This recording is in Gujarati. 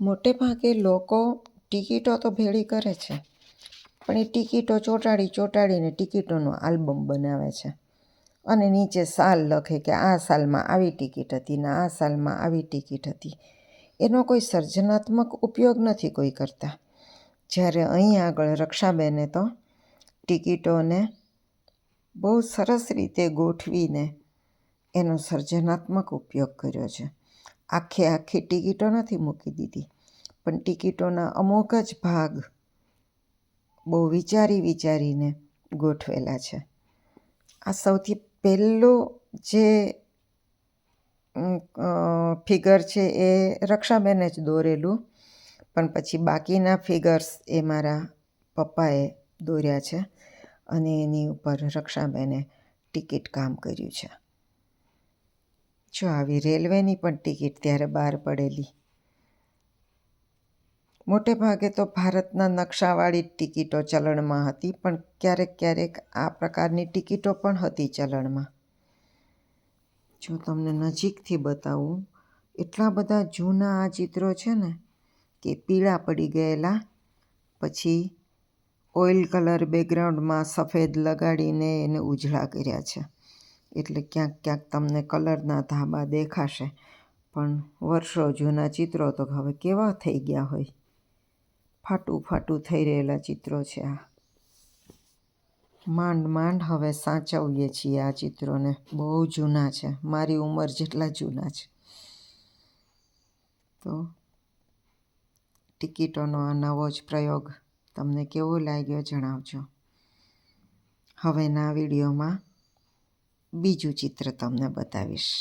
મોટે ભાગે લોકો ટિકિટો તો ભેળી કરે છે, પણ એ ટિકિટો ચોંટાડી ચોંટાડીને ટિકિટોનું આલ્બમ બનાવે છે. અને નીચે સાલ લખે કે આ સાલમાં આવી ટિકિટ હતી ને આ સાલમાં આવી ટિકિટ હતી. એનો કોઈ સર્જનાત્મક ઉપયોગ નથી કોઈ કરતા. જ્યારે અહીં આગળ રક્ષાબેને તો ટિકિટોને બહુ સરસ રીતે ગોઠવીને એનો સર્જનાત્મક ઉપયોગ કર્યો છે. આખે આખી ટિકિટો નથી મૂકી દીધી. પણ ટિકિટોના અમુક જ ભાગ બહુ વિચારી વિચારીને ગોઠવેલા છે. આ સૌથી પહેલું જે ફિગર છે એ રક્ષાબેને જ દોરેલું. પણ પછી બાકીના ફિગર્સ એ મારા પપ્પાએ દોર્યા છે અને એની ઉપર રક્ષાબેને ટિકિટ કામ કર્યું છે. જો આવી રેલવેની પણ ટિકિટ ત્યારે બહાર પડેલી. મોટે ભાગે તો ભારતના નકશાવાળી ટિકિટો ચલણમાં હતી, પણ ક્યારેક ક્યારેક આ પ્રકારની ટિકિટો પણ હતી ચલણમાં. જો તમને નજીકથી બતાવું, એટલા બધા જૂના આ ચિત્રો છે ને કે પીળા પડી ગયેલા, પછી ઓઇલ કલર બેકગ્રાઉન્ડમાં સફેદ લગાડીને એને ઉજળા કર્યા છે. એટલે ક્યાંક ક્યાંક તમને કલરના ધાબા દેખાશે. પણ વર્ષો જૂના ચિત્રો તો હવે કેવા થઈ ગયા હોય? ફાટું ફાટું થઈ રહેલા ચિત્રો છે આ. માંડ માંડ હવે સાચવીએ છીએ આ ચિત્રોને. બહુ જૂના છે. મારી ઉંમર જેટલા જૂના છે. તો ટિકિટોનો આ નવો જ પ્રયોગ તમને કેવો લાગ્યો જણાવજો. હવેના વિડીયોમાં બીજું ચિત્ર તમને બતાવીશ.